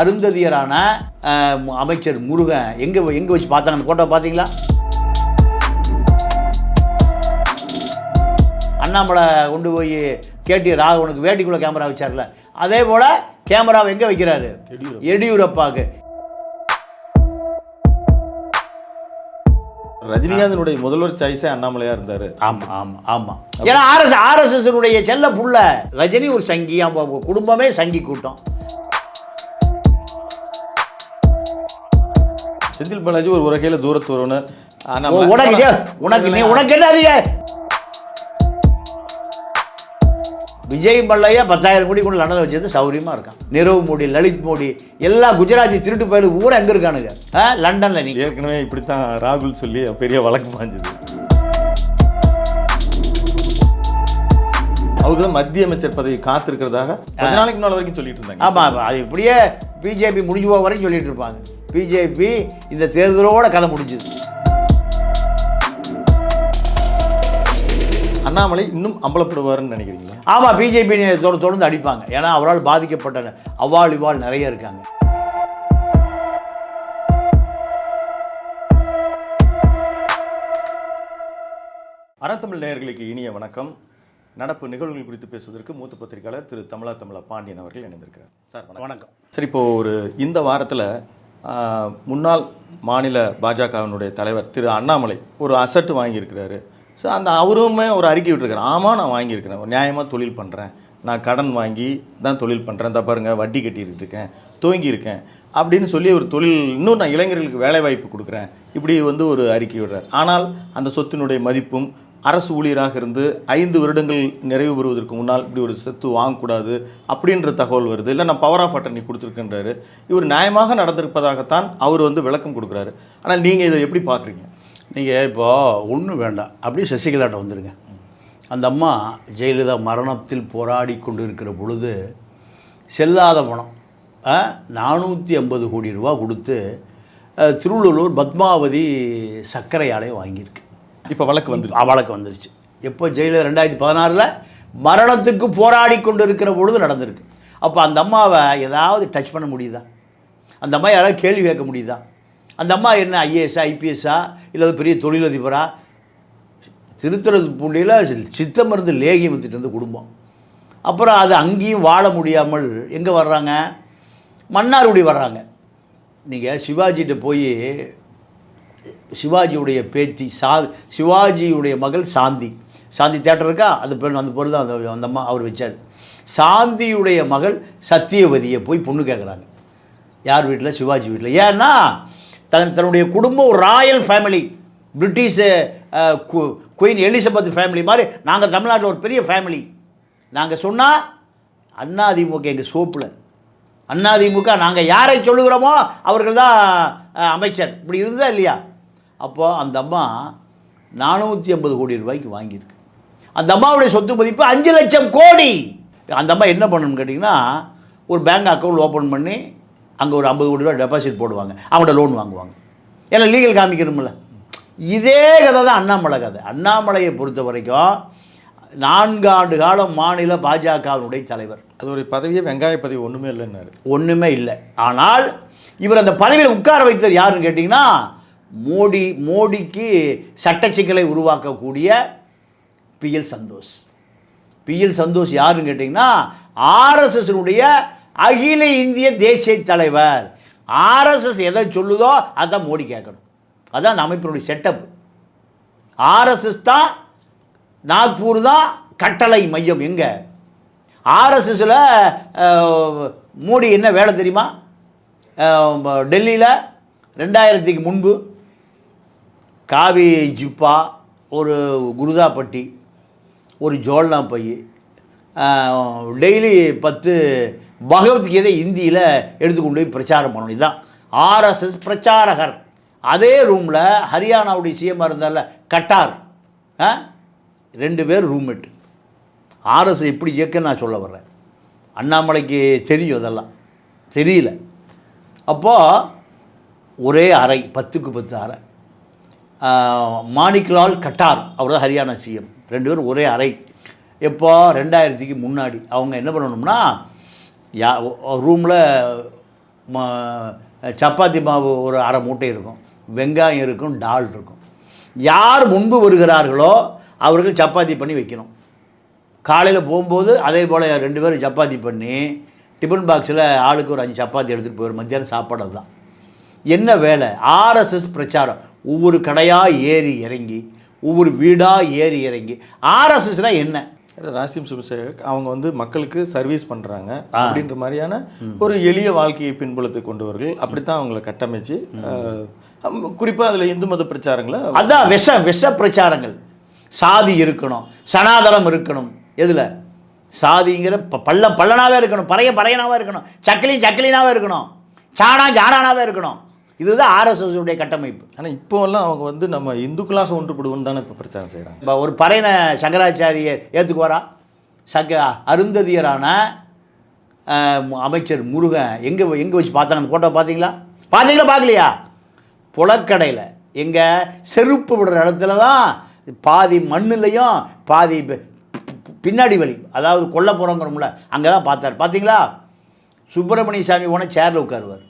அருந்ததியரான அமைச்சர் முருகன். எங்கே எங்கே வச்சு பார்த்தாங்க அந்த ஃபோட்டோ பார்த்தீங்களா? அண்ணாமலை கொண்டு போய் கேட்டி ராகவனுக்கு வேட்டிக்குள்ள கேமரா வச்சார்ல. அதே போல் கேமராவை எங்கே வைக்கிறாரு? எடியூரப்பாக்கு. ரஜினிகாந்தனுடைய முதல்வர் சாய்ஸே அண்ணாமலையா இருந்தாரு. ஆமாம் ஆமாம் ஆமாம் ஏன்னா ஆர்எஸ் ஆர்எஸ்எஸ்னுடைய செல்ல புள்ள. ரஜினி ஒரு சங்கி குடும்பமே சங்கி கூட்டம். செந்தில் பாலாஜி ஒரு வகையில தூரத்து அண்ணாமலை- உனக்கு? உனக்கு உனக்கு என்ன விஜய் மல்லையா பத்தாயிரம் கோடி கொண்டு லண்டனில் வச்சது சௌரியமா இருக்கான். நிரவ் மோடி லலித் மோடி எல்லா குஜராத்தி திருட்டு பயலு ஊரா எங்க இருக்கானுங்க? லண்டன்ல நீ ஏற்கனவே இப்படித்தான் ராகுல் சொல்லி பெரிய வழக்கு பாஞ்சது. அவருக்கு தான் மத்திய அமைச்சர் பதவி காத்திருக்கிறதாக நாளைக்கு முன்னால வரைக்கும் சொல்லிட்டு இருந்தாங்க. ஆமா ஆமா. அது இப்படியே பிஜேபி முடிஞ்சு போக வரைக்கும் சொல்லிட்டு இருப்பாங்க. பிஜேபி இந்த தேர்தலோட கதை முடிஞ்சுது. அண்ணாமலை இன்னும் அம்பலப்படுவாருன்னு நினைக்கிறீங்களா? ஆமா பிஜேபி தொடர்ந்து அடிப்பாங்க. ஏன்னா அவரால் பாதிக்கப்பட்ட அவாள் இவாள் நிறைய இருக்காங்க. அறத்தமிழ் நேயர்களுக்கு இனிய வணக்கம். நடப்பு நிகழ்வுகள் குறித்து பேசுவதற்கு மூத்த பத்திரிகையாளர் திரு. தமிழா தமிழா பாண்டியன் அவர்கள் இணைந்திருக்கிறார். சார் வணக்கம். வணக்கம். சரி இப்போ ஒரு இந்த வாரத்தில் முன்னாள் மாநில பாஜகவினுடைய தலைவர் திரு அண்ணாமலை ஒரு அசட்டு வாங்கியிருக்கிறாரு. ஸோ அந்த அவருமே ஒரு அறிக்கை விட்டுருக்காரு. ஆமாம் நான் வாங்கியிருக்கிறேன். நியாயமாக தொழில் பண்ணுறேன் நான் கடன் வாங்கி தான் தொழில் பண்ணுறேன் இந்த பாருங்கள் வட்டி கட்டிக்கிட்டு இருக்கேன். துவங்கியிருக்கேன் அப்படின்னு சொல்லி ஒரு தொழில் இன்னும் நான் இளைஞர்களுக்கு வேலைவாய்ப்பு கொடுக்குறேன். இப்படி வந்து ஒரு அறிக்கை விடுறார். ஆனால் அந்த சொத்தினுடைய மதிப்பும் அரசு ஊழியராக இருந்து ஐந்து வருடங்கள் நிறைவு பெறுவதற்கு முன்னால் இப்படி ஒரு சொத்து வாங்கக்கூடாது அப்படின்ற தகவல் வருது. இல்லை நான் பவர் ஆஃப் அட்டர்னி கொடுத்துருக்கேன்றாரு. இவர் நியாயமாக நடந்திருப்பதாகத்தான் அவர் வந்து விளக்கம் கொடுக்குறாரு. ஆனால் நீங்கள் இதை எப்படி பார்க்குறீங்க? நீங்கள் இப்போ ஒன்றும் வேண்டாம். அப்படியே சசிகலாட்ட வந்துடுங்க அந்த அம்மா ஜெயலலிதா மரணத்தில் போராடி கொண்டு இருக்கிற பொழுது செல்லாத பணம் நானூற்றி ஐம்பது கோடி ரூபா கொடுத்து திருவள்ளூர் பத்மாவதி சர்க்கரை ஆலை வாங்கியிருக்கு. இப்போ வழக்கு வந்துருச்சு. வழக்கு வந்துருச்சு. எப்போ ஜெயிலில் ரெண்டாயிரத்தி பதினாறில் மரணத்துக்கு போராடி கொண்டு இருக்கிற பொழுது நடந்திருக்கு. அப்போ அந்த அம்மாவை ஏதாவது டச் பண்ண முடியுதா? அந்த அம்மா யாராவது கேள்வி கேட்க முடியுதா? அந்த அம்மா என்ன ஐஏஎஸ்ஸா ஐபிஎஸ்ஸா? இல்லை பெரிய தொழிலதிபரா? திருத்துறைப்பூண்டியில் சித்த மருந்து லேகியம் வித்துட்டு இருந்த குடும்பம். அப்புறம் அது அங்கேயும் வாழ முடியாமல் எங்கே வர்றாங்க? மன்னார்குடி வர்றாங்க. நீங்கள் சிவாஜிகிட்ட போய் சிவாஜியுடைய பேத்தி சா சிவாஜியுடைய மகள் சாந்தி. சாந்தி தேட்டர் இருக்கா? அது பெண் அந்த பொருள் தான் அந்த அந்த அம்மா அவர் வச்சார். சாந்தியுடைய மகள் சத்தியவதியை போய் பொண்ணு கேட்குறாங்க யார் வீட்டில் சிவாஜி வீட்டில் ஏன்னா தன் தன்னுடைய குடும்பம் ஒரு royal family. British Queen Elizabeth family மாதிரி நாங்கள் தமிழ்நாட்டில் ஒரு பெரிய ஃபேமிலி. நாங்கள் சொன்னால் அண்ணாதிமுக எங்கள் சோப்பில். அண்ணாதிமுக நாங்கள் யாரை சொல்லுகிறோமோ அவர்கள் தான் அமைச்சர். இப்படி இருந்ததா இல்லையா? அப்போது அந்த அம்மா நானூற்றி ஐம்பது கோடி ரூபாய்க்கு வாங்கியிருக்கு. அந்த அம்மாவுடைய சொத்து மதிப்பு அஞ்சு லட்சம் கோடி. அந்த அம்மா என்ன பண்ணணும்னு கேட்டிங்கன்னா ஒரு பேங்க் அக்கௌண்ட் ஓப்பன் பண்ணி அங்கே ஒரு ஐம்பது கோடி ரூபா டெபாசிட் போடுவாங்க. அவங்கள்ட்ட லோன் வாங்குவாங்க. ஏன்னா லீகல் காமிக்கணும்ல. இதே கதை தான் அண்ணாமலை கதை. அண்ணாமலையை பொறுத்த வரைக்கும் நான்கு ஆண்டு காலம் மாநில பாஜகவினுடைய தலைவர். அது ஒரு பதவியே வெங்காய பதவி ஒன்றுமே இல்லைன்னாரு. ஒன்றுமே இல்லை. ஆனால் இவர் அந்த பதவியில் உட்கார வைத்தது யாருன்னு கேட்டிங்கன்னா மோடி மோடிக்கு சட்ட சிக்கலை உருவாக்கக்கூடிய பிஎல் சந்தோஷ். பிஎல் சந்தோஷ் யாருன்னு கேட்டிங்கன்னா ஆர்எஸ்எஸ்னுடைய அகில இந்திய தேசிய தலைவர். ஆர்எஸ்எஸ் எதை சொல்லுதோ அதான் மோடி கேட்கணும். அதான் அந்த அமைப்பினுடைய செட்டப் ஆர்எஸ்எஸ் தான் நாக்பூர் தான் கட்டளை மையம். எங்கே? ஆர்எஸ்எஸில் மோடி என்ன வேலை தெரியுமா? டெல்லியில் ரெண்டாயிரத்துக்கு முன்பு காவி ஜிப்பா ஒரு குருதாப்பட்டி ஒரு ஜோல்னா பை டெய்லி பத்து பகவத்கீதை இந்தியில் எடுத்துக்கொண்டு போய் பிரச்சாரம் பண்ணணும். இதுதான் ஆர்எஸ்எஸ் பிரச்சாரகர். அதே ரூமில் ஹரியானாவுடைய சிஎம்மாக இருந்தால கட்டார். ஆ? ரெண்டு பேர் ரூம்மேட் ஆர்எஸ் எப்படி இயக்க நான் சொல்ல வர்றேன். அண்ணாமலைக்கு தெரியும் அதெல்லாம். தெரியல. அப்போது ஒரே அறை பத்துக்கு பத்து அறை. மாணிக்லால் கட்டார் அவர் தான் ஹரியானா சிஎம் ரெண்டு பேரும் ஒரே அறை. எப்போ ரெண்டாயிரத்துக்கு முன்னாடி. அவங்க என்ன பண்ணணும்னா யா ரூமில் ம- சப்பாத்தி மாவு ஒரு அரை மூட்டை இருக்கும். வெங்காயம் இருக்கும் டால் இருக்கும். யார் முன்பு வருகிறார்களோ அவர்கள் சப்பாத்தி பண்ணி வைக்கணும். காலையில் போகும்போது அதே போல் ரெண்டு பேரும் சப்பாத்தி பண்ணி டிஃபன் பாக்ஸில் ஆளுக்கு ஒரு அஞ்சு சப்பாத்தி எடுத்துகிட்டு போயிடும் மத்தியானம் சாப்பாடு அதுதான். என்ன வேலை? ஆர்எஸ்எஸ் பிரச்சாரம். ஒவ்வொரு கடையாக ஏறி இறங்கி ஒவ்வொரு வீடாக ஏறி இறங்கி ஆர்எஸ்எஸ்னால் என்ன? ராசிம் சுபிசேகர் அவங்க வந்து மக்களுக்கு சர்வீஸ் பண்றாங்க அப்படின்ற மாதிரியான ஒரு எளிய வாழ்க்கையை பின்புலத்தை கொண்டவர்கள் அப்படித்தான் அவங்கள கட்டமைச்சு அஹ், அம், குறிப்பா அதுல இந்து மத பிரச்சாரங்களை அதான் விஷ விஷ பிரச்சாரங்கள். சாதி இருக்கணும் சனாதனம் இருக்கணும். எதில்? சாதிங்கிற ப- பள்ளம் பள்ளனாவே இருக்கணும். பறைய பறையனாவே இருக்கணும். சக்கிலி சக்கிலினாவே இருக்கணும். சாணா ஜானானாவே இருக்கணும். இதுதான் ஆர்எஸ்எஸ் உடைய கட்டமைப்பு. ஆனா இப்போல்லாம் அவங்க வந்து நம்ம இந்துக்களாக ஒன்றுபடுவோம் தானே இப்போ பிரச்சாரம் செய்றாங்க. இப்போ ஒரு பறையனை சங்கராச்சாரியை ஏற்றுக்குவாரா சங்க அருந்ததியரான அமைச்சர் முருகன் எங்கே எங்கே வச்சு பார்த்தாங்க அந்த ஃபோட்டோ பார்த்தீங்களா? பார்த்தீங்களா பார்க்கலையா? புலக்கடையில். எங்கே செருப்பு விடுற இடத்துல தான் பாதி மண்ணுலையும் பாதி பின்னாடி வழி அதாவது கொல்ல போகிறோங்கிறோம்ல அங்கே தான் பார்த்தார். பார்த்தீங்களா? சுப்பிரமணிய சாமி போன சேரில் உட்காருவார்.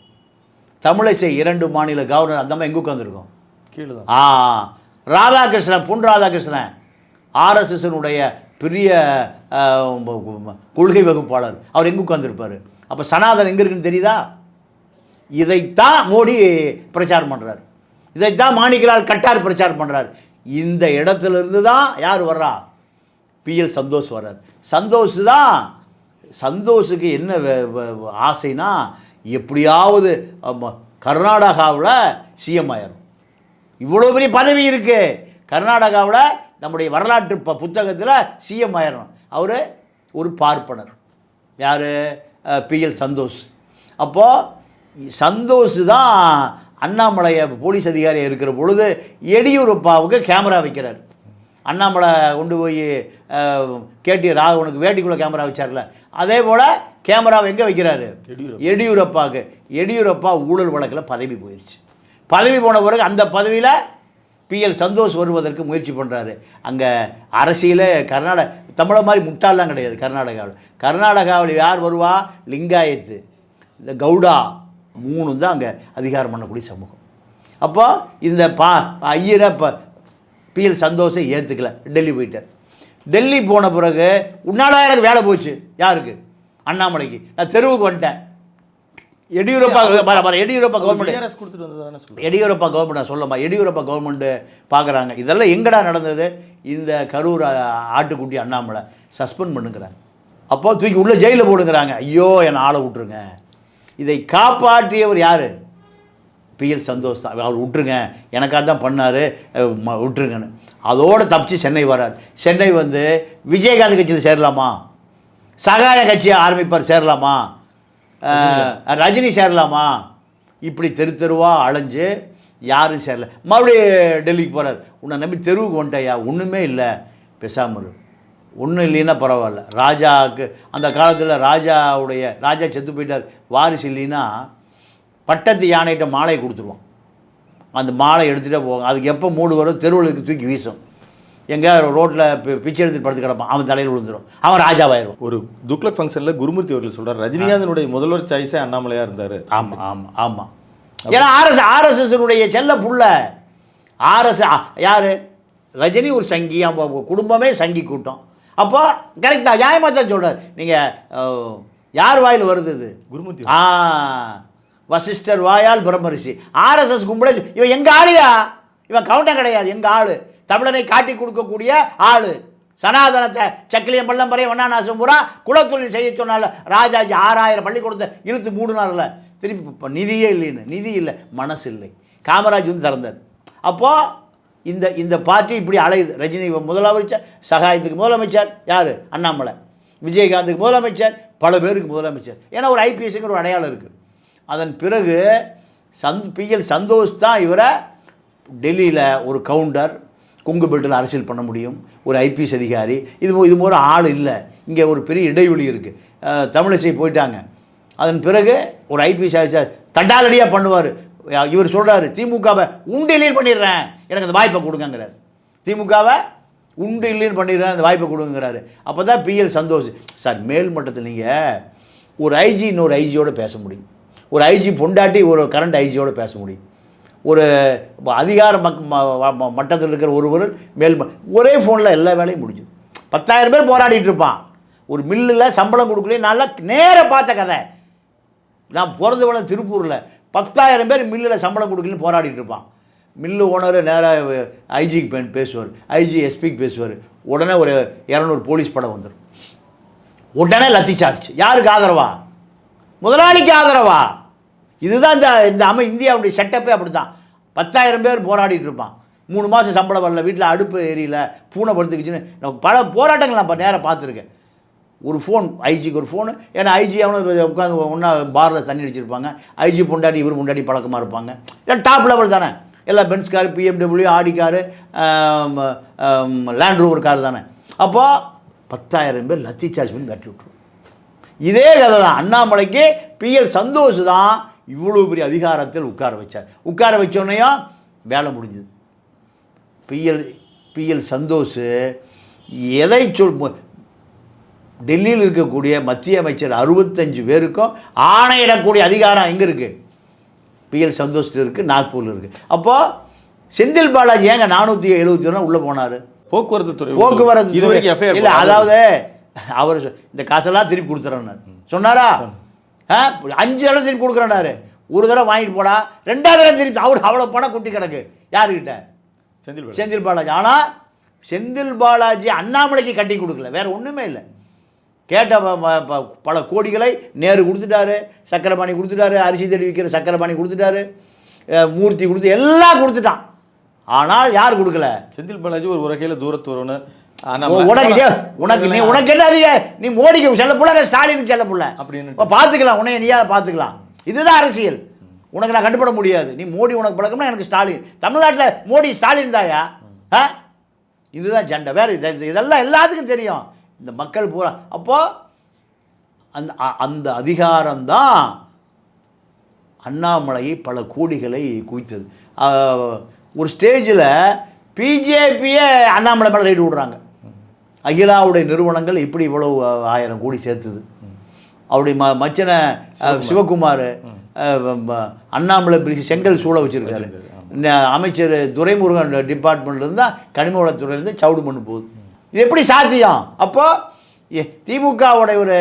தமிழிசை இரண்டு மாநில கவர்னர் அந்த மாதிரி எங்கே உட்காந்துருக்கோம் கீழே ஆ ராதாகிருஷ்ணன் பொன் ராதாகிருஷ்ணன் ஆர்எஸ்எஸ்னுடைய பெரிய கொள்கை வகுப்பாளர். அவர் எங்கே உட்காந்துருப்பார் அப்போ சனாதனம் எங்கே இருக்குன்னு தெரியுதா? இதைத்தான் மோடி பிரச்சாரம் பண்ணுறார் இதைத்தான் மாணிக்கலால் கட்டார் பிரச்சாரம் பண்ணுறார் இந்த இடத்துல இருந்து தான் யார் வர்றா? பிஎல் சந்தோஷ் வர்றார். சந்தோஷ் தான் சந்தோஷுக்கு என்ன ஆசைனா எப்படியாவது கர்நாடகாவில் சிஎம் ஆயிரும். இவ்வளோ பெரிய பதவி இருக்குது கர்நாடகாவில் நம்முடைய வரலாற்று ப புத்தகத்தில் சிஎம் ஆயிரணும் அவர் ஒரு பார்ப்பனர். யார்? பிஎல் சந்தோஷ். அப்போது சந்தோஷ் தான் அண்ணாமலையை போலீஸ் அதிகாரியாக இருக்கிற பொழுது எடியூரப்பாவுக்கு கேமரா வைக்கிறார். அண்ணாமலை கொண்டு போய் கேடி ராகவனுக்கு வேட்டிக்குள்ளே கேமரா வச்சார்ல. அதே போல் கேமராவை எங்கே வைக்கிறாரு? எடியூரப்பா. எடியூரப்பாவுக்கு. எடியூரப்பா ஊழல் வழக்கில் பதவி போயிடுச்சு பதவி போன பிறகு அந்த பதவியில் பிஎல் சந்தோஷ் வருவதற்கு முயற்சி பண்ணுறாரு அங்கே அரசியலே கர்நாடக தமிழை மாதிரி முட்டாள்லாம் கிடையாது கர்நாடகாவில். கர்நாடகாவில் யார் வருவா? லிங்காயத்து. இந்த கவுடா மூணு தான் அங்கே அதிகாரம் பண்ணக்கூடிய சமூகம். அப்போ இந்த பா ஐயரை இப்போ பிஎல் சந்தோஷை ஏற்றுக்கல டெல்லி போயிட்டார். டெல்லி போன பிறகு உன்னால எனக்கு வேலை போச்சு. யாருக்கு? அண்ணாமலைக்கு. நான் தெருவுக்கு வந்துட்டேன். எடியூரப்பா எடியூரப்பா கவர்மெண்ட் கொடுத்துட்டு எடியூரப்பா கவர்மெண்ட் நான் சொல்லமா எடியூரப்பா கவர்மெண்ட்டு பார்க்குறாங்க இதெல்லாம் எங்கடா நடந்தது? இந்த கரூர் ஆட்டுக்குட்டி அண்ணாமலை சஸ்பெண்ட் பண்ணுங்கிறாங்க. அப்போ தூக்கி உள்ள ஜெயிலில் போடுங்கிறாங்க. ஐயோ என்னை ஆளை விட்டுருங்க. இதை காப்பாற்றியவர் யார்? பிஎல் சந்தோஷ் தான். அவர் விட்டுருங்க. எனக்காக தான் பண்ணார். விட்டுருங்கன்னு. அதோடு தப்பிச்சு சென்னை வரார். சென்னை வந்து விஜயகாந்த் கட்சியில் சேரலாமா? சகாய கட்சியை ஆரம்பிப்பார் சேரலாமா? ரஜினி சேரலாமா? இப்படி தெரு தெருவாக அலைஞ்சு யாரும் சேரல. மறுபடியும் டெல்லிக்கு போகிறார் உன்னை நம்பி தெருவுக்கு வந்துட்டையா ஒன்றுமே இல்லை. பெசாமரு ஒன்றும் இல்லைன்னா பரவாயில்ல. ராஜாவுக்கு அந்த காலத்தில் ராஜாவுடைய ராஜா செத்து போயிட்டார். வாரிசு இல்லைன்னா பட்டத்து யானைகிட்ட மாலையை கொடுத்துருவான் அந்த மாலை எடுத்துகிட்டே போவாங்க. அதுக்கு எப்போ மூடு வரும் தெருவுகளுக்கு தூக்கி வீசும். எங்கே ரோட்டில் பிச்சை எடுத்துட்டு படுத்து கிடப்பான். அவன் தலையில் விழுந்துரும். அவன் ராஜாவாயிரும். ஒரு துக்ளக் ஃபங்க்ஷனில் குருமூர்த்தி அவர்கள் சொல்றார். ரஜினிகாந்தனுடைய முதல்வர் சாய்ஸே அண்ணாமலையா இருந்தாரு. ஆமாம் ஆமாம் ஆமாம் ஏன்னா ஆர்எஸ் ஆர்எஸ்எஸ்னுடைய செல்ல புள்ள. ஆர்எஸ் யார்? ரஜினி ஒரு சங்கி குடும்பமே சங்கி கூட்டம். அப்போ கரெக்ட் தான். நியாயமாக தான் சொல்கிறார் நீங்கள் யார் வாயில் வருது இது? குருமூர்த்தி ஆ வசிஷ்டர் வாயால் பிரம்மரிஷி. ஆர்எஸ்எஸ் கும்பிட இவன் எங்கள் ஆளுயா? இவன் கவுண்டம் கிடையாது எங்கள் ஆள்? தமிழனை காட்டி கொடுக்கக்கூடிய ஆள். சனாதனத்தை சக்கிலியம் பள்ளம் பறைய வண்ணாநாசம் பூரா குலத்தொழில் செய்ய சொன்னால ராஜாஜி ஆறாயிரம் பள்ளிக்கூடத்தை இழுத்து மூடினார்ல திருப்பி இப்போ நிதியே இல்லைன்னு. நிதி இல்லை மனசு இல்லை. காமராஜ் வந்து திறந்தார். அப்போது இந்த இந்த பார்ட்டி இப்படி அலையுது. ரஜினி முதலமைச்சர் சகாயத்துக்கு முதலமைச்சர். யார்? அண்ணாமலை. விஜயகாந்துக்கு முதலமைச்சர் பல பேருக்கு முதலமைச்சர். ஏன்னா ஒரு ஐபிஎஸ்ங்கிற ஒரு அடையாளம் இருக்குது அதன் பிறகு சந்த் பிஎல் சந்தோஷ் தான் இவரை டெல்லியில் ஒரு கவுண்டர் கொங்கு பெல்ட்டில் அரசியல் பண்ண முடியும் ஒரு ஐபிஎஸ் அதிகாரி. இது போ- இது போகிற ஆள் இல்லை. இங்கே ஒரு பெரிய இடைவெளி இருக்குது தமிழிசை போயிட்டாங்க. அதன் பிறகு ஒரு ஐபிஎஸ் ஆஃபீஸர் தட்டாலடியாக பண்ணுவார். இவர் சொல்கிறாரு திமுகவை உண்டு உண்டிலையும் பண்ணிடுறேன். எனக்கு அந்த வாய்ப்பை கொடுங்கங்கிறார். திமுகவை உண்டு இல்லைன்னு பண்ணிடுறேன் அந்த வாய்ப்பை கொடுங்கிறாரு அப்போ தான் பிஎல் சந்தோஷ். சார் மேல் மட்டத்தில் நீங்கள் ஒரு ஐஜி இன்னொரு ஐஜியோடு பேச முடியும். ஒரு ஐஜி பொண்டாட்டி ஒரு கரண்ட் ஐஜியோடு பேச முடியும். ஒரு அதிகார மக் மட்டத்தில் இருக்கிற ஒருவர் மேல் ஒரே ஃபோனில் எல்லா வேலையும் முடிஞ்சுது. பத்தாயிரம் பேர் போராடிட்டு இருப்பான். ஒரு மில்லில் சம்பளம் கொடுக்கல நல்லா நேராக பார்த்த கதை. நான் பிறந்து வளர்ந்த திருப்பூரில் பத்தாயிரம் பேர் மில்லில் சம்பளம் கொடுக்கலன்னு போராடிட்டு இருப்பான். மில்லு ஓனர் நேராக ஐஜிக்கு பே பேசுவார். ஐஜி எஸ்பிக்கு பேசுவார். உடனே ஒரு இரநூறு போலீஸ் படம் வந்துடும் உடனே லத்தி சார்ஜ் யாருக்கு ஆதரவா? முதலாளிக்கு ஆதரவா? இதுதான் இந்த இந்த அமை இந்தியாவுடைய செட்டப்பே அப்படி தான் பத்தாயிரம் பேர் போராடிட்டு இருப்பான். மூணு மாதம் சம்பளம் வரல வீட்டில் அடுப்பு எரியல பூனை படுத்துக்கிச்சுன்னு. நம்ம பல போராட்டங்கள் நான் இப்போ நேராக பார்த்துருக்கேன். ஒரு ஃபோன் ஐஜிக்கு ஒரு ஃபோனு ஏன்னா ஐஜி அவனும் உட்காந்து ஒன்றா பாரில் தண்ணி அடிச்சிருப்பாங்க. ஐஜி பொண்டாடி இவர் பொண்டாடி பழக்கமாக இருப்பாங்க. ஏன்னா டாப் லெவல் தானே. எல்லா Benz car BMW Audi car Land Rover car தானே. அப்போது பத்தாயிரம் பேர் லத்தி சார்ஜ் பண்ணி கட்டி விட்ருவோம் இதே கதை தான் அண்ணாமலைக்கு பிஎல் சந்தோஷ் தான் இவ்வளோ பெரிய அதிகாரத்தில் உட்கார வச்சார். உட்கார வச்சோடனையும் வேலை முடிஞ்சுது. பிஎல் பிஎல் சந்தோஷ் எதை சொல் டெல்லியில் இருக்கக்கூடிய மத்திய அமைச்சர் அறுபத்தஞ்சு பேருக்கும் ஆணையிடக்கூடிய அதிகாரம் எங்கே இருக்குது பிஎல் சந்தோஷில் இருக்குது நாக்பூரில் இருக்குது அப்போது செந்தில் பாலாஜி ஏங்க நானூற்றி எழுபத்தி ஒன்று உள்ளே போனார்? போக்குவரத்து துறை போக்குவரத்து இல்ல அதாவது அவர் இந்த காசெல்லாம் திருப்பி கொடுத்துறேன்னாரு. சொன்னாரா. அஞ்சு தடவை திருப்பி கொடுக்குறேன்னாரு ஒரு தடவை வாங்கிட்டு போடா. ரெண்டாவது தடவை திருப்பி அவர் அவ்வளோ பணம் குட்டி கிடக்கு. யாருக்கிட்ட செந்தில். செந்தில் பாலாஜி. ஆனால் செந்தில் பாலாஜி அண்ணாமலைக்கு கட்டி கொடுக்கல. வேற ஒன்றுமே இல்லை. கேட்ட பல கோடிகளை நேரு கொடுத்துட்டாரு. சக்கரபாணி கொடுத்துட்டாரு. அரிசி தேடி விற்கிற சக்கரபாணி கொடுத்துட்டாரு. மூர்த்தி கொடுத்து எல்லாம் கொடுத்துட்டான். ஆனால் யார் கொடுக்கல? செந்தில் பாலாஜி ஒரு வகையில் தூரத்து உ- உனக்கு உனக்கு நீ உனக்கு என்ன அதிக நீ மோடிக்கு செல்ல புள்ள ஸ்டாலினுக்கு செல்ல புள்ள அப்படின்னு இப்போ பார்த்துக்கலாம் உன்னை நீயா பார்த்துக்கலாம் இதுதான் அரசியல். உனக்கு நான் கட்டுப்பட முடியாது. நீ மோடி உனக்கு பழக்கம்னா எனக்கு ஸ்டாலின். தமிழ்நாட்டில் மோடி ஸ்டாலின் தாயா? ஆ? இதுதான் சண்டை வேறு இது இது- இதெல்லாம் எல்லாத்துக்கும் தெரியும். இந்த மக்கள் பூரா. அப்போ அந்த அந்த அதிகாரம்தான் அண்ணாமலையை பல கோடிகளை குவித்தது. ஒரு ஸ்டேஜில் பிஜேபியே அண்ணாமலை மேலே ரைடு விடுறாங்க. அகிலாவுடைய நிறுவனங்கள் இப்படி இவ்வளவு ஆயிரம் கோடி சேர்த்துது. அவருடைய ம மச்சன சிவகுமார். அண்ணாமலை பிரிச்சு செங்கல் சூழ வச்சிருக்காரு. அமைச்சர் துரைமுருகன் டிபார்ட்மெண்ட்லேருந்து தான் கனிம வளத்துறையிலேருந்து சவுடு மண்ணு போகுது. இது எப்படி சாத்தியம்? அப்போ திமுகவுடைய ஒரு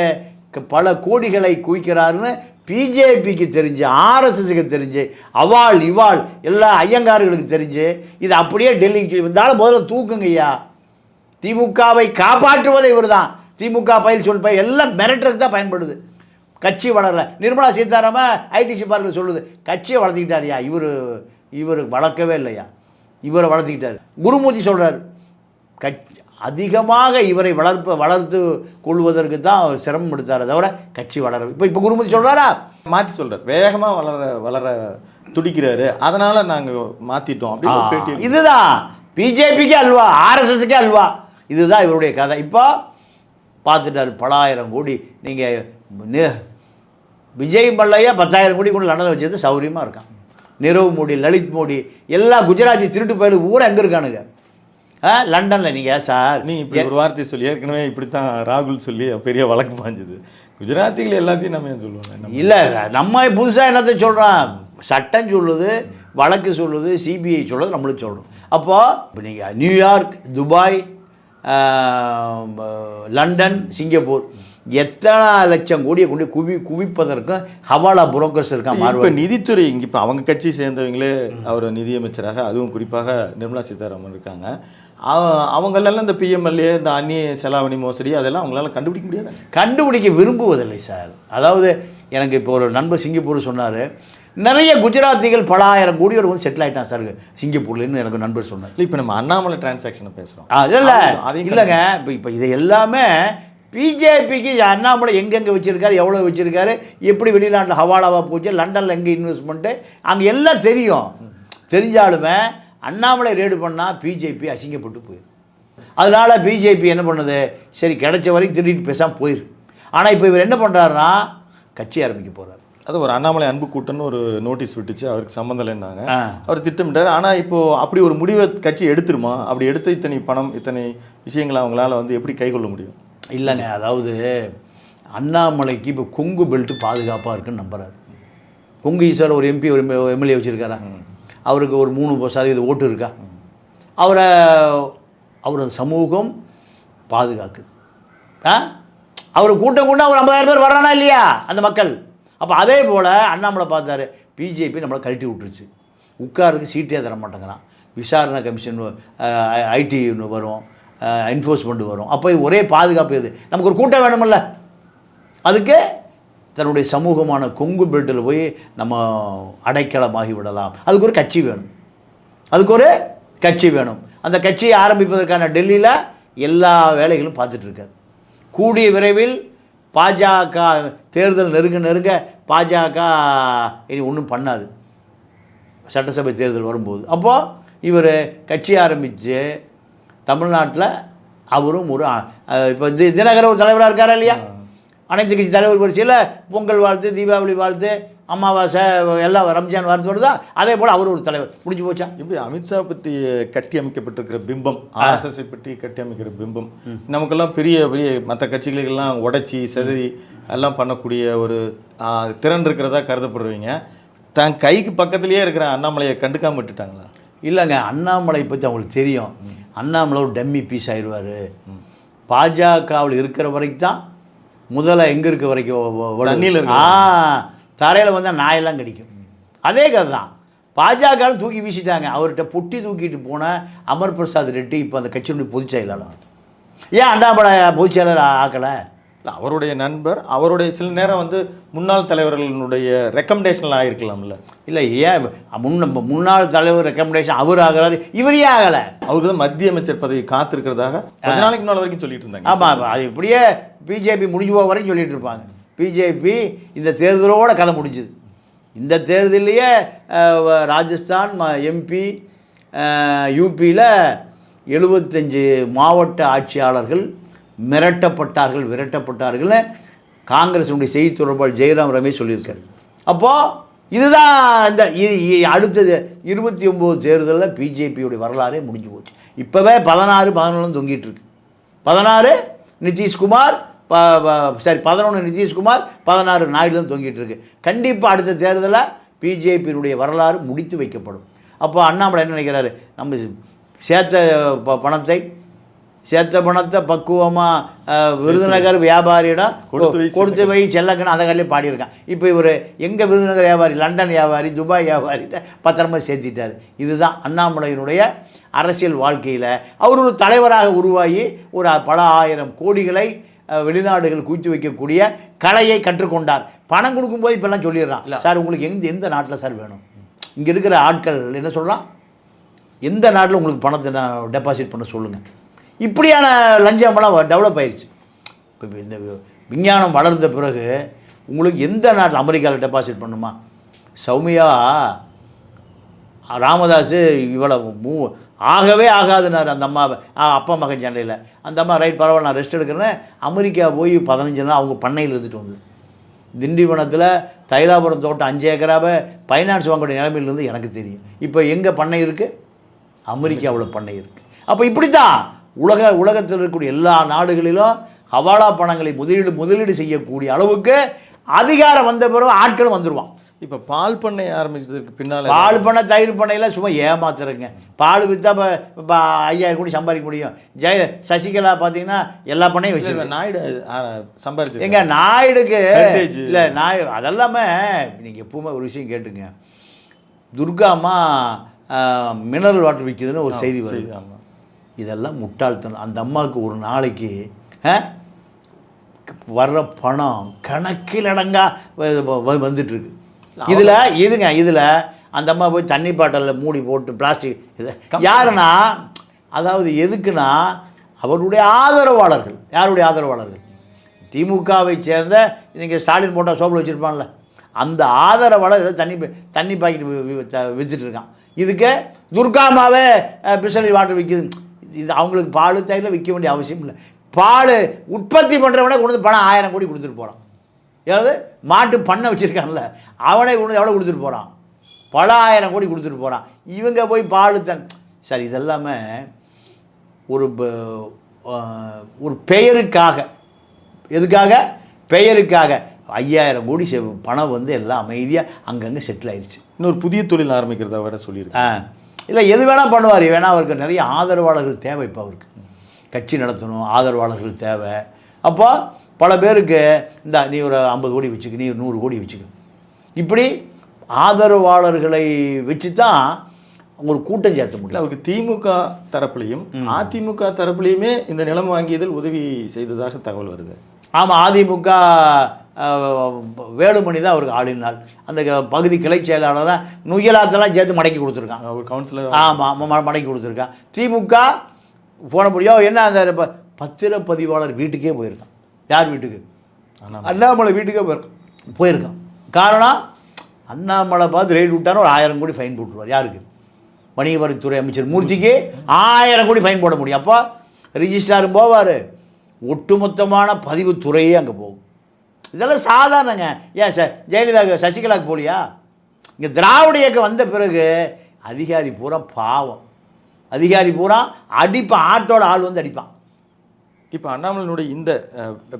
பல கோடிகளை குவிக்கிறாருன்னு பிஜேபிக்கு தெரிஞ்சு ஆர்எஸ்எஸ்க்கு தெரிஞ்சு அவாள் இவாள் எல்லா ஐயங்கார்களுக்கு தெரிஞ்சு இது அப்படியே டெல்லிக்கு இருந்தாலும் முதல்ல தூக்குங்க ஐயா. திமுகவை காப்பாற்றுவதே இவர் தான் திமுக பயில் சொல் பயில் எல்லாம் மிரட்டுறதுக்கு தான் பயன்படுது. கட்சி வளரல. நிர்மலா சீதாராமன் ஐடிசி பார்க்கில் சொல்லுது. கட்சியை வளர்த்துக்கிட்டாருயா இவர் இவர் வளர்க்கவே இல்லையா? இவரை வளர்த்துக்கிட்டாரு. குருமூர்த்தி சொல்கிறார் கட்சி அதிகமாக இவரை வளர்ப்ப வளர்த்து கொள்வதற்கு தான் அவர் சிரமம் எடுத்தாரே தவிர கட்சி வளர இப்போ இப்போ குருமூர்த்தி சொல்கிறாரா மாத்தி சொல்றாரு. வேகமா வளர வளர துடிக்கிறாரு. அதனால நாங்க மாத்திட்டோம். அப்படின்னு. இதுதான். பிஜேபிக்கு அல்வா ஆர்எஸ்எஸ்க்கு அல்வா. இதுதான் இவருடைய கதை. இப்போ பார்த்துட்டாரு பலாயிரம் கோடி. நீங்கள் விஜய் மல்லையா பத்தாயிரம் கோடி கொண்டு லண்டனில் வச்சது சௌரியமாக இருக்கான். நிரவ் மோடி லலித் மோடி எல்லா குஜராத்தி திருட்டு பயலுக்கு ஊரா எங்கே இருக்கானுங்க. ஆ லண்டனில் நீங்கள் சார். நீ இப்படி ஒரு வார்த்தை சொல்லி ஏற்கனவே இப்படித்தான் ராகுல் சொல்லி பெரிய வழக்கு பாஞ்சது. குஜராத்திகள் எல்லாத்தையும் நம்ம ஏன் சொல்லுவோம்? நம்ம இல்லை நம்ம புதுசாக என்னத்தை சொல்கிறோம் சட்டம் சொல்லுது வழக்கு சொல்லுது சிபிஐ சொல்லுது நம்மளும் சொல்கிறோம் அப்போது இப்போ நீங்கள் நியூயார்க் துபாய் லண்டன் சிங்கப்பூர். எத்தனை லட்சம் கோடியை கொண்டு குவி குவிப்பதற்கும் ஹவாலா புரோக்கர்ஸ் இருக்கான் இப்ப நிதித்துறை இங்க இப்ப அவங்க கட்சி சேர்ந்தவங்களே அவர் நிதியமைச்சராக அதுவும் குறிப்பாக நிர்மலா சீதாராமன் இருக்காங்க. அவ- அவங்களெல்லாம் இந்த பிஎம்எல்ஏ இந்த அந்நிய செலாவணி மோசடி அதெல்லாம் அவங்களால கண்டுபிடிக்க முடியாது? கண்டுபிடிக்க விரும்புவதில்லை சார். அதாவது எனக்கு இப்போ ஒரு நண்பர் சிங்கப்பூர் சொன்னார். நிறைய குஜராத்திகள் பல ஆயிரம் கோடியோட வந்து செட்டில் ஆயிட்டான் சார். சிங்கப்பூர்லன்னு எனக்கு நண்பர் சொன்னார். இப்போ நம்ம அண்ணாமலை டிரான்சாக்ஷனை பேசுறோம். ஆ இல்லை இல்லைங்க. இப்போ இப்போ இது எல்லாமே பிஜேபிக்கு அண்ணாமலை எங்கெங்கே வச்சுருக்காரு எவ்வளோ வச்சுருக்காரு எப்படி வெளிநாட்டில் ஹவாலாவாக போச்சு லண்டனில் எங்கே இன்வெஸ்ட்மெண்ட்டு அங்கே எல்லாம் தெரியும். தெரிஞ்சாலுமே அண்ணாமலை ரேடு பண்ணால் பிஜேபி அசிங்கப்பட்டு போயிடும் அதனால் பிஜேபி என்ன பண்ணுது? சரி கிடைச்ச வரைக்கும் திருடிட்டு பேசாமல் போயிரு. ஆனால் இப்போ இவர் என்ன பண்ணுறாருன்னா கட்சி ஆரம்பிக்க போகிறார் அது ஒரு அண்ணாமலை அன்பு கூட்டம்னு ஒரு நோட்டீஸ் விட்டுச்சு. அவருக்கு சம்மந்தம் இல்லைன்னாங்க. அவர் திட்டமிட்டார். ஆனால் இப்போ அப்படி ஒரு முடிவை கட்சி எடுத்துருமா? அப்படி எடுத்த இத்தனை பணம் இத்தனை விஷயங்களை அவங்களால வந்து எப்படி கைக்கொள்ள முடியும்? இல்லைங்க. அதாவது அண்ணாமலைக்கு இப்போ கொங்கு பெல்ட் பாதுகாப்பாக இருக்குன்னு நம்புறாரு. கொங்கு ஈஸ்வர் ஒரு எம்பி ஒரு எம்எல்ஏ வச்சுருக்காரா? அவருக்கு ஒரு மூணு சதவீத ஓட்டு இருக்கா? அவரை அவரது சமூகம் பாதுகாக்குது. ஆ? அவர் கூட்டம் கூட்டம் ஒரு ஐம்பதாயிரம் பேர் வர்றானா இல்லையா அந்த மக்கள்? அப்போ அதே போல் அண்ணாமலை பார்த்தாரு பிஜேபி நம்மளை கழட்டி விட்டுருச்சு. உட்காருக்கு சீட்டே தர மாட்டேங்கிறான். விசாரணை கமிஷன் ஐடி வரும் என்ஃபோர்ஸ்மெண்ட் வரும். அப்போ இது ஒரே பாதுகாப்பு இது. நமக்கு ஒரு கூட்டம் வேணுமில்ல. அதுக்கு தன்னுடைய சமூகமான கொங்கு பெல்ட்டில் போய் நம்ம அடைக்கலமாகி விடலாம். அதுக்கு ஒரு கட்சி வேணும். அதுக்கு ஒரு கட்சி வேணும். அந்த கட்சியை ஆரம்பிப்பதற்கான டெல்லியில் எல்லா வேலைகளும் பார்த்துட்ருக்கார் கூடிய விரைவில் பாஜக தேர்தல் நெருங்க நெருங்க பாஜக இனி ஒன்றும் பண்ணாது. சட்டசபை தேர்தல் வரும்போது. அப்போது இவர் கட்சி ஆரம்பித்து தமிழ்நாட்டில் அவரும் ஒரு இப்போ தினகரன் ஒரு தலைவராக இருக்காரா இல்லையா? அனைத்து கட்சி தலைவர் வரிசையில் பொங்கல் வாழ்த்து தீபாவளி வாழ்த்து அமாவாசை எல்லாம் ரம்ஜான் வாழ்த்து வருதா அதே போல் அவர் ஒரு தலைவர். முடிஞ்சு போச்சா? இப்படி அமித்ஷா பற்றி கட்டி அமைக்கப்பட்டிருக்கிற பிம்பம் ஆர்எஸ்எஸ் பற்றி கட்டி அமைக்கிற பிம்பம் நமக்கெல்லாம் பெரிய பெரிய மற்ற கட்சிகளுக்கெல்லாம் உடைச்சி செதறி எல்லாம் பண்ணக்கூடிய ஒரு திறன் இருக்கிறதா கருதப்படுறவங்க தன் கைக்கு பக்கத்துலேயே இருக்கிற அண்ணாமலையை கண்டுக்காம விட்டுட்டாங்களா? இல்லைங்க அண்ணாமலை பற்றி அவங்களுக்கு தெரியும். அண்ணாமலை ஒரு டம்மி பீஸ் ஆயிடுவார். பாஜகவில் இருக்கிற வரைக்கும் தான் முதல்ல எங்கே இருக்க வரைக்கும். தண்ணியில ஆ தரையில் வந்தால் நாயெல்லாம் கடிக்கும். அதே கதை தான் பாஜகவில் தூக்கி வீசிட்டாங்க. அவர்கிட்ட பொட்டி தூக்கிட்டு போன அமர் பிரசாத் ரெட்டி இப்போ அந்த கட்சியினுடைய பொதுச் செயலாளர் ஏன் அண்ணாமலை பொதுச் செயலாளர் ஆ- ஆக்கலை? இல்ல, அவருடைய நண்பர் அவருடைய சில நேரம் வந்து முன்னாள் தலைவர்களுடைய ரெக்கமெண்டேஷனில் ஆயிருக்கலாம்ல. இல்லை ஏன் முன்ன முன்னாள் தலைவர் ரெக்கமெண்டேஷன் அவர் ஆகிறாரு இவர் ஆகலை. அவருக்கு தான் மத்திய அமைச்சர் பதவி காத்திருக்கிறதாக நாளைக்கு முன்னாள் வரைக்கும் சொல்லிட்டு இருந்தாங்க. ஆமாம் அது இப்படியே பிஜேபி முடிஞ்சு போக வரைக்கும் சொல்லிட்டு இருப்பாங்க. பிஜேபி இந்த தேர்தலோட கதை முடிஞ்சுது. இந்த தேர்தலையே ராஜஸ்தான் எம்பி யூபியில் எழுபத்தஞ்சு மாவட்ட ஆட்சியாளர்கள் மிரட்டப்பட்டார்கள் விரட்டப்பட்டார்கள்னு காங்கிரஸினுடைய செய்தி தொடர்பாளர் ஜெயராம் ரமேஷ் சொல்லியிருக்காரு. அப்போது இதுதான் இந்த இ- இ- அடுத்தது இருபத்தி ஒம்பது தேர்தலில் பிஜேபியுடைய வரலாறே முடிஞ்சு போச்சு. இப்போவே பதினாறு பதினொன்று தொங்கிட்டு இருக்கு. பதினாறு நிதிஷ்குமார் சரி பதினொன்று நிதிஷ்குமார் பதினாறு நாயுடு தொங்கிட்டு இருக்கு கண்டிப்பாக அடுத்த தேர்தலில் பிஜேபியினுடைய வரலாறு முடித்து வைக்கப்படும். அப்போ அண்ணாமலை என்ன நினைக்கிறாரு? நம்ம சேர்த்த ப- பணத்தை சேர்த்த பணத்தை பக்குவமாக விருதுநகர் வியாபாரியிடம் கொடுத்து வை செல்லக்கன்னு அந்த காலையில் பாடியிருக்கான். இப்போ இவர் எங்கள் விருதுநகர் வியாபாரி? லண்டன் வியாபாரி துபாய் வியாபாரிட்ட பத்திரமா சேர்த்திட்டார். இதுதான் அண்ணாமலையினுடைய அரசியல் வாழ்க்கையில். அவர் ஒரு தலைவராக உருவாகி ஒரு பல ஆயிரம் கோடிகளை வெளிநாடுகள் குவித்து வைக்கக்கூடிய கலையை கற்றுக்கொண்டார். பணம் கொடுக்கும்போது இப்போல்லாம் சொல்லிடுறான். சார் உங்களுக்கு எந்த எந்த நாட்டில் சார் வேணும்? இங்கே இருக்கிற ஆட்கள் என்ன சொல்கிறான் எந்த நாட்டில் உங்களுக்கு பணத்தை நான் டெபாசிட் பண்ண சொல்லுங்கள் இப்படியான லஞ்சமெல்லாம் டெவலப் ஆயிடுச்சு இப்போ இந்த விஞ்ஞானம் வளர்ந்த பிறகு உங்களுக்கு எந்த நாட்டில் அமெரிக்காவில் டெபாசிட் பண்ணுமா? சௌமியா ராமதாஸ் இவ்வளவு மூ ஆகவே ஆகாதுனார் அந்த அம்மா அப்பா மகன் சென்னையில் அந்த அம்மா ரைட் பரவாயில்ல நான் ரெஸ்ட் எடுக்கிறேன். அமெரிக்கா போய் பதினஞ்சு நாள் அவங்க பண்ணையில் இருந்துட்டு வந்தது. திண்டிவனத்தில் தைலாபுரம் தோட்டம் அஞ்சு ஏக்கராவை ஃபைனான்ஸ் வாங்கக்கூடிய நிலைமையிலேருந்து எனக்கு தெரியும். இப்போ எங்கே பண்ணை இருக்குது அமெரிக்காவில் பண்ணை இருக்குது அப்போ இப்படித்தான் உலக உலகத்தில் இருக்கக்கூடிய எல்லா நாடுகளிலும் ஹவாலா பணங்களை முதலீடு முதலீடு செய்யக்கூடிய அளவுக்கு அதிகாரம் வந்த பிறகு ஆட்களும் வந்துடுவான் இப்போ பால் பண்ணை ஆரம்பிச்சதுக்கு பின்னால பால் பண்ணை தயிர் பண்ணையில் சும்மா ஏமாத்துறங்க. பால் விற்றா இப்போ ஐயாயிரம் கோடி சம்பாதிக்க முடியும். ஜெய சசிகலா பார்த்தீங்கன்னா எல்லா பண்ணையும் இல்ல, வச்சிருக்கேன் நாயுடு சம்பாரிச்சு எங்க நாயுடுக்கு. இல்லை நாயுடு அதெல்லாமே நீங்கள் எப்பவுமே ஒரு விஷயம் கேட்டுங்க. துர்காம்மா மினரல் வாட்டர் விற்கிதுன்னு ஒரு செய்தி வருது. இதெல்லாம் முட்டாள்தனம். அந்த அம்மாவுக்கு ஒரு நாளைக்கு வர்ற பணம் கணக்கில் அடங்கா வ- வ- வந்துட்டு இருக்கு. இதில் இதுங்க இதில் அந்த அம்மா போய் தண்ணி பாட்டிலில் மூடி போட்டு பிளாஸ்டிக் இது யாருன்னா அதாவது எதுக்குன்னா அவருடைய ஆதரவாளர்கள். யாருடைய ஆதரவாளர்கள்? திமுகவை சேர்ந்த நீங்கள் ஸ்டாலின் போட்டால் சோப்பில் வச்சுருப்பான்ல. அந்த ஆதரவாளர் ஏதோ தண்ணி தண்ணி பாக்கெட் விற்றுட்டு இருக்கான். இதுக்கு துர்காமாவே பிசலி வாட்டர் விற்கிது இது அவங்களுக்கு பால் தயிரில் விற்க வேண்டிய அவசியம் இல்லை. பால் உற்பத்தி பண்ணுறவனே கொண்டு வந்து பணம் ஆயிரம் கோடி கொடுத்துட்டு போகிறான் ஏதாவது மாட்டு பண்ணை வச்சுருக்கான்ல அவனே கொண்டு எவ்வளோ கொடுத்துட்டு போகிறான் பல ஆயிரம் கோடி கொடுத்துட்டு போகிறான் இவங்க போய் பால் தன் சரி இதெல்லாமே ஒரு ஒரு பெயருக்காக எதுக்காக? பெயருக்காக. ஐயாயிரம் கோடி செ- பணம் வந்து எல்லாம் அமைதியாக அங்கங்கே செட்டில் ஆயிடுச்சு இன்னொரு புதிய தொழில் ஆரம்பிக்கிறதா வேற சொல்லியிருக்கேன் இல்லை எது வேணால் பண்ணுவார். வேணா அவருக்கு நிறைய ஆதரவாளர்கள் தேவை இப்போ அவருக்கு. கட்சி நடத்தணும் ஆதரவாளர்கள் தேவை. அப்போ பல பேருக்கு இந்த நீ ஒரு ஐம்பது கோடி வச்சுக்க நீ ஒரு நூறு கோடி வச்சுக்க. இப்படி ஆதரவாளர்களை வச்சு தான் ஒரு கூட்டம் சேர்த்த முடியல அவருக்கு திமுக தரப்புலையும் அதிமுக தரப்புலையுமே இந்த நிலம் வாங்கியதில் உதவி செய்ததாக தகவல் வருது. ஆமாம் அதிமுக வேலுமணி தான் அவருக்கு ஆளினால் அந்த பகுதி கிளை செயலாளர் தான் நுயலாத்தெல்லாம் சேர்த்து மடக்கி கொடுத்துருக்கான். அவர் கவுன்சிலர் ஆமாம் மடக்கி கொடுத்துருக்கான். திமுக போன முடியும் என்ன அந்த பத்திரப்பதிவாளர் வீட்டுக்கே போயிருக்கான். யார் வீட்டுக்கு? அண்ணாமலை. வீட்டுக்கே போயிருக்கான் போயிருக்கான். காரணம் அண்ணாமலை பார்த்து ரெய்டு விட்டாலும் ஒரு ஆயிரம் கோடி ஃபைன் போட்டுருவார். யாருக்கு? வணிகவரித்துறை அமைச்சர் மூர்த்திக்கு ஆயிரம் கோடி ஃபைன் போட முடியும். அப்போ ரிஜிஸ்ட்ராரும் போவார். ஒட்டுமொத்தமான பதிவுத்துறையே அங்கே போகும். இதெல்லாம் சாதாரணங்க. ஏன் ச ஜெயலலிதா சசிகலாவுக்கு போலியா? இங்கே திராவிட இயக்கம் வந்த பிறகு அதிகாரி பூரா பாவம். அதிகாரி பூரா அடிப்பான் ஆட்டோட ஆள் வந்து அடிப்பான். இப்போ அண்ணாமலையினுடைய இந்த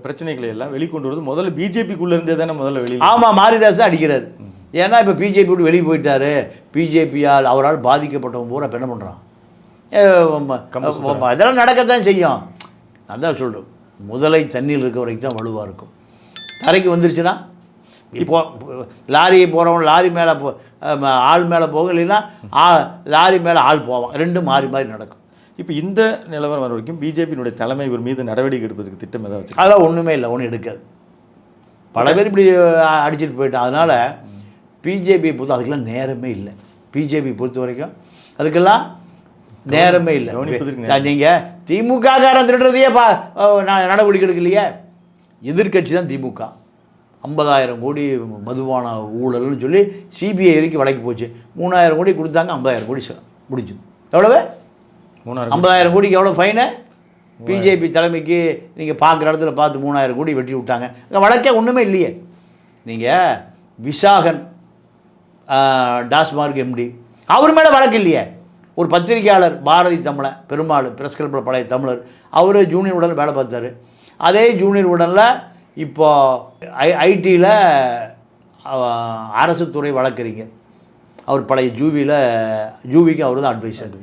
பிரச்சனைகளை எல்லாம் வெளிக்கொண்டு வருது முதல்ல பிஜேபிக்குள்ள இருந்தே தானே முதல்ல வெளியில் ஆமாம் மாரிதாஸ் அடிக்கிறார். ஏன்னா இப்போ பிஜேபி விட்டு வெளியே போயிட்டாரு. பிஜேபியால் அவரால் பாதிக்கப்பட்டவன் பூரா இப்ப என்ன பண்ணுறான். இதெல்லாம் நடக்கத்தான் செய்யும். நான் தான் சொல்கிறேன் முதலை தண்ணியில் இருக்க வரைக்கும் தான் வலுவாக இருக்கும். தரைக்கு வந்துருச்சுன்னா இப்போ லாரி போகிறவன் லாரி மேலே போ ஆள் மேலே போகும் இல்லைன்னா ஆ லாரி மேலே ஆள் போவான். ரெண்டும் மாறி மாறி நடக்கும். இப்போ இந்த நிலவரம் வர வரைக்கும் பிஜேபியினுடைய தலைமை இவர் மீது நடவடிக்கை எடுப்பதற்கு திட்டம் ஏதாவது அதெல்லாம் ஒன்றுமே இல்லை ஒன்றும் எடுக்காது. பல பேர் இப்படி அடிச்சிட்டு போயிட்டான் அதனால் பிஜேபி பொறுத்த அதுக்கெல்லாம் நேரமே இல்லை. பிஜேபி பொறுத்த வரைக்கும் அதுக்கெல்லாம் நேரமே இல்லை. நீங்கள் திமுக காரன் திருடுறதையே பா நடவடிக்கை எடுக்கலையே. எதிர்க்கட்சி தான் திமுக. ஐம்பதாயிரம் கோடி மதுபான ஊழல்னு சொல்லி சிபிஐ வரைக்கும் வழக்கு போச்சு. மூணாயிரம் கோடி கொடுத்தாங்க ஐம்பதாயிரம் கோடி முடிஞ்சுது. எவ்வளவு? மூணாயிரம் ஐம்பதாயிரம் கோடிக்கு எவ்வளோ ஃபைனு பிஜேபி தலைமைக்கு நீங்கள் பார்க்குற இடத்துல பார்த்து மூணாயிரம் கோடி வெட்டி விட்டாங்க. அங்கே வழக்கே ஒன்றுமே இல்லையே. நீங்கள் விசாகன் டாஸ்மார்க் எம்டி அவர் மேலே வழக்கு இல்லையே. ஒரு பத்திரிகையாளர் பாரதி தமிழன் பெருமாள் பிரஸ் கிளப்பில் பழைய தமிழர் அவர் ஜூனியர் உடல் வேலை பார்த்தாரு. அதே ஜூனியர் உடலில் இப்போ ஐ ஐடியில் அரசு துறை வழக்கறிஞர். அவர் பழைய ஜூவியில் ஜூவிக்கு அவர் தான் அட்வைசர்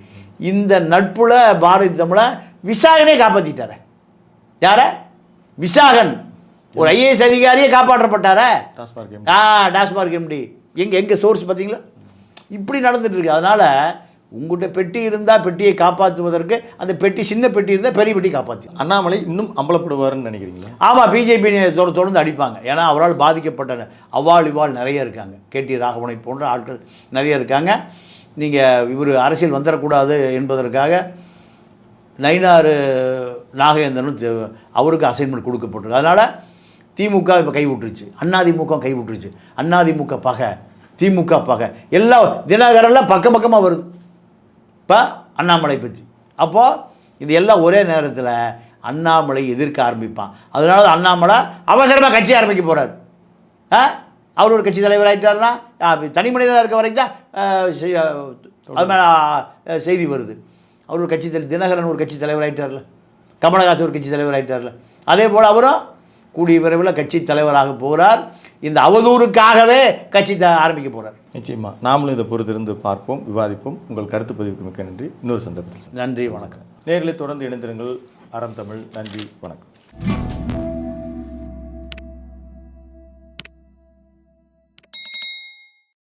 இந்த நட்புல பாரதி தமிழை விசாகனே காப்பாற்றிட்டாரே யார? விசாகன். ஒரு ஐஏஎஸ் அதிகாரியே காப்பாற்றப்பட்டாரே. டாஸ்மார்க். ஆ டாஸ்மார்க் எம்டி எங்க எங்க சோர்ஸ் பார்த்தீங்களா இப்படி நடந்துட்டு இருக்கு அதனால உங்கள்கிட்ட பெட்டி இருந்தால் பெட்டியை காப்பாற்றுவதற்கு அந்த பெட்டி சின்ன பெட்டி இருந்தால் பெரிய பெட்டி காப்பாற்றி அண்ணாமலை இன்னும் அம்பலப்படுவாருன்னு நினைக்கிறீங்களா? ஆமாம் பிஜேபி தொடர்ந்து அடிப்பாங்க. ஏன்னா அவரால் பாதிக்கப்பட்ட அவாள் இவாள் நிறைய இருக்காங்க. கேடி ராகவனை போன்ற ஆட்கள் நிறைய இருக்காங்க. நீங்கள் இவர் அரசியல் வந்துடக்கூடாது என்பதற்காக நயினார் நாகேந்திரனும் அவருக்கு அசைன்மெண்ட் கொடுக்கப்பட்டிருக்கு. அதனால் திமுக இப்போ கை விட்டுருச்சு கைவிட்டுருச்சு. கை விட்டுருச்சு பகை திமுக பகை. எல்லாம் தினகரெல்லாம் பக்கம் பக்கமாக வருது. இப்போ அண்ணாமலை பற்றி அப்போது இது எல்லாம் ஒரே நேரத்தில் அண்ணாமலை எதிர்க்க ஆரம்பிப்பான். அதனால அண்ணாமலை அவசரமாக கட்சி ஆரம்பிக்க போகிறார் ஆ? அவர் ஒரு கட்சி தலைவர் ஆகிட்டாருன்னா தனி மனிதனாக இருக்க வரைக்கும் அது மேலே செய்தி வருது. அவர் ஒரு கட்சி தலை தினகரன் ஒரு கட்சி தலைவர் ஆகிட்டார்ல கமலஹாசன் ஒரு கட்சி தலைவர் ஆகிட்டார்ல அதே போல் அவரும் கூடிய விரைவில் கட்சி தலைவராக போகிறார் இந்த அவதூறுக்காகவே கட்சி த- ஆரம்பிக்க போகிறார் நிச்சயமா. நாமளும் இதை பொறுத்திருந்து பார்ப்போம் விவாதிப்போம். உங்கள் கருத்து பதிவுக்கு மிக்க நன்றி. இன்னொரு சந்தர்ப்பத்தில் நன்றி வணக்கம். நேர்களை தொடர்ந்து இணைந்திருங்கள். அறம் தமிழ். நன்றி வணக்கம்.